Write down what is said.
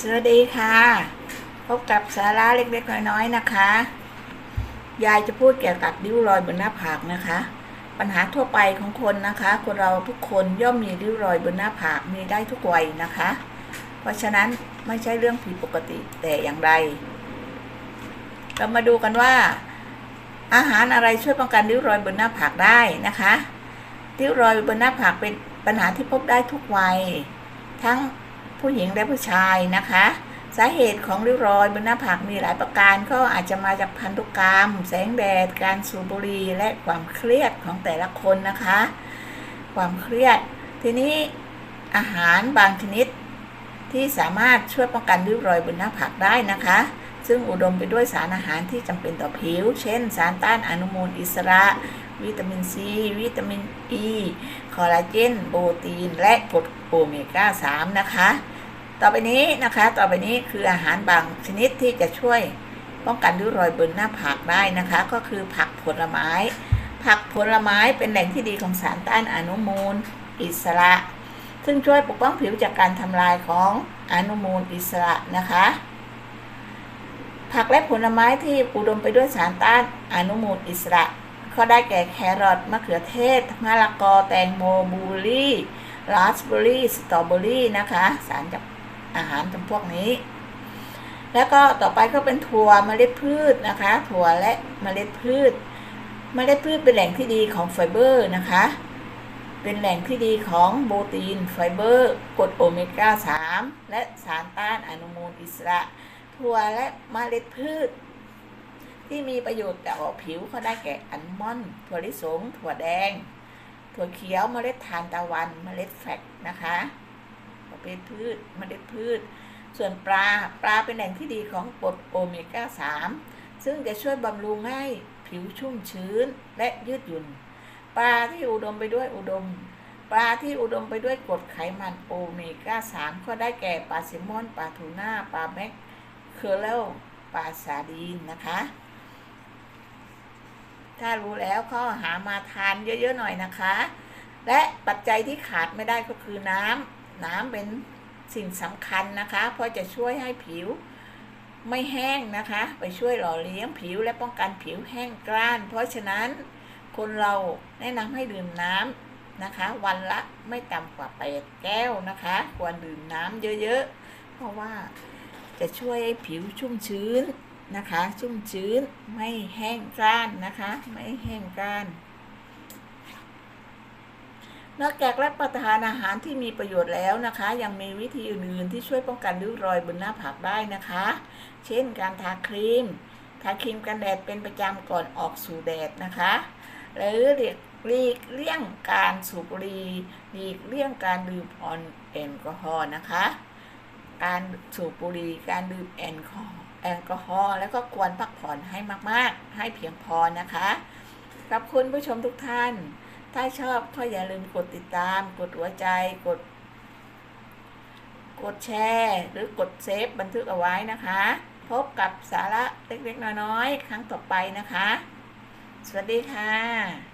สวัสดีค่ะ พบกับสาระเล็กๆน้อยๆนะคะ ยายจะพูดเกี่ยวกับริ้วรอยบนหน้าผากนะคะ ปัญหาทั่วไปของคนนะคะ คนเราทุกคนย่อมมีริ้วรอยบนหน้าผากมีได้ทุกวัยนะคะ เพราะฉะนั้นไม่ใช่เรื่องผิดปกติแต่อย่างไร เรามาดูกันว่า อาหารอะไรช่วยป้องกันริ้วรอยบนหน้าผากได้นะคะริ้วรอยบนหน้าผากเป็นปัญหาที่พบได้ทุกวัย ทั้ง ผู้หญิงและผู้ชายนะคะ สาเหตุของริ้วรอยบนหน้าผากมีหลายประการก็อาจจะมาจากพันธุกรรม แสงแดด การสูบบุหรี่และความเครียดของแต่ละคนนะคะ ความเครียด ทีนี้อาหารบางชนิดที่สามารถช่วยป้องกันริ้วรอยบนหน้าผากได้นะคะ ซึ่งอุดมไปด้วยสารอาหารที่จำเป็นต่อผิว เช่น สารต้านอนุมูลอิสระ วิตามินซี วิตามินอ e, ีคอลลาเจน โปรตีน และกรดโอเมก้า 3 นะคะ ต่อไปนี้นะคะ ต่อไปนี้คืออาหารบางชนิดที่จะช่วยป้องกันริ้วรอยบนหน้าผากได้นะคะ ก็คือผักผลไม้ ผักผลไม้เป็นแหล่งที่ดีของสารต้านอนุมูล อิสระ ซึ่งช่วยปกป้องผิวจากการทำลายของอนุมูลอิสระนะคะ ผักและผลไม้ที่อุดมไปด้วยสารต้านอนุมูลอิสระก็ได้แก่แครอทมะเขือเทศมะละกอแตงโมบลูเบอรี่ราสเบอรี่สตรอเบอรี่นะคะ สารจาก อาหารจำพวกนี้ แล้วก็ต่อไปก็เป็นถั่วเมล็ดพืชนะคะ ถั่วและเมล็ดพืช เมล็ดพืชเป็นแหล่งที่ดีของไฟเบอร์นะคะ เป็นแหล่งที่ดีของโปรตีนไฟเบอร์กรดโอเมก้า 3 และสารต้านอนุมูลอิสระ ถั่วและเมล็ดพืช ที่มีประโยชน์ต่อผิวก็ได้แก่อัลมอนด์ถั่วลิสง ถั่วแดงถั่วเขียวเมล็ดทานตะวันเมล็ดแฟกนะคะ ประเภทพืชเมล็ดพืช ส่วนปลาปลาเป็นแหล่งที่ดีของกรดโอเมก้า 3 ซึ่งจะช่วยบำรุงให้ผิวชุ่มชื้นและยืดหยุ่น ปลาที่อุดมไปด้วยอุดม ปลาที่อุดมไปด้วยกรดไขมันโอเมก้า 3 ก็ได้แก่ปลาแซลมอนปลาทูน่าปลาแมคเคอเรลปลาซาดีนนะคะถ้ารู้แล้วก็หามาทานเยอะ ๆ หน่อยนะคะ และปัจจัยที่ขาดไม่ได้ก็คือน้ำ น้ำเป็นสิ่งสำคัญนะคะ เพราะจะช่วยให้ผิวไม่แห้งนะคะ ไปช่วยหล่อเลี้ยงผิวและป้องกันผิวแห้งกร้าน เพราะฉะนั้นคนเราแนะนำให้ดื่มน้ำนะคะ วันละไม่ต่ำกว่า8แก้วนะคะ ควรดื่มน้ำเยอะๆ เพราะว่าจะช่วยให้ผิวชุ่มชื้นนะคะ ชุ่มชื้นไม่แห้งกร้านนะคะ ไม่แห้งกร้าน นอกจากรับประทานอาหารที่มีประโยชน์แล้วนะคะ ยังมีวิธีอื่นๆที่ช่วยป้องกันริ้วรอยบนหน้าผากได้นะคะ เช่นการทาครีม ทาครีมกันแดดเป็นประจำก่อนออกสู่แดดนะคะ หรือหลีกหลีกเลี่ยงการสูบบุหรี่หลีกเลี่ยงการดื่มแอลกอฮอล์นะคะ การสูบบุหรี่การดื่มแอลกอฮอล์แอลกอฮอล์แล้วก็ควรพักผ่อนให้มากๆ ให้เพียงพอนะคะขอบคุณผู้ชมทุกท่าน ถ้าชอบก็อย่าลืมกดติดตาม กดหัวใจกด กดแชร์ หรือกดเซฟบันทึกเอาไว้นะคะ พบกับสาระเล็กๆน้อยๆครั้งต่อไปนะคะ สวัสดีค่ะ